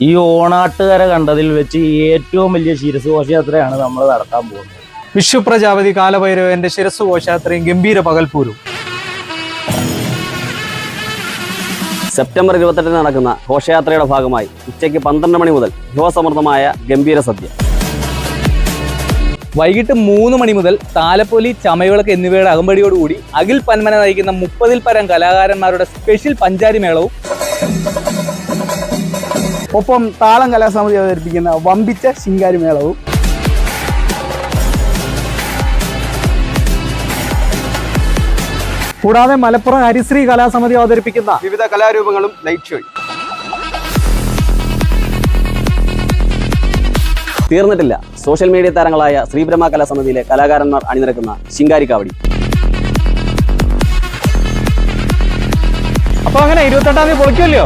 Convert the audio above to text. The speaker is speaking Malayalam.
ഈ ഓണാട്ടുകര കണ്ടതിൽ വെച്ച് ഏറ്റവും വലിയ ശിരസ് ഘോഷയാത്രയാണ് നമ്മൾ നടത്താൻ പോകുന്നത്. വിശ്വപ്രജാപതി പ്രജാപതി കാലഭൈരവന്റെ ശിരസ് ഘോഷയാത്രയും ഗംഭീര പകൽപൂരും സെപ്റ്റംബർ ഇരുപത്തെട്ടിന് നടക്കുന്ന ഘോഷയാത്രയുടെ ഭാഗമായി ഉച്ചയ്ക്ക് പന്ത്രണ്ട് മണി മുതൽ യുവസമൃദ്ധമായ ഗംഭീര സദ്യ. വൈകിട്ട് മൂന്ന് മണി മുതൽ താലപ്പൊലി ചമയവിളക്ക് എന്നിവയുടെ അകമ്പടിയോടുകൂടി അഖിൽ പന്മന നയിക്കുന്ന മുപ്പതിൽ പരം കലാകാരന്മാരുടെ സ്പെഷ്യൽ പഞ്ചാരി മേളവും ഒപ്പം താളം കലാസമിതി അവതരിപ്പിക്കുന്ന വമ്പിച്ച ശിങ്കാരി മേളവും കൂടാതെ മലപ്പുറം ഹരിശ്രീ കലാസമിതി അവതരിപ്പിക്കുന്ന വിവിധ കലാരൂപങ്ങളും ലൈറ്റ് ഷോയും തീർന്നിട്ടില്ല. സോഷ്യൽ മീഡിയ താരങ്ങളായ ശ്രീബ്രഹ്മ കലാസമിതിയിലെ കലാകാരന്മാർ അണിനിരക്കുന്ന ശിങ്കാരി കാവടി. അപ്പൊ അങ്ങനെ ഇരുപത്തെട്ടാം തീയതി പൊളിക്കുമല്ലോ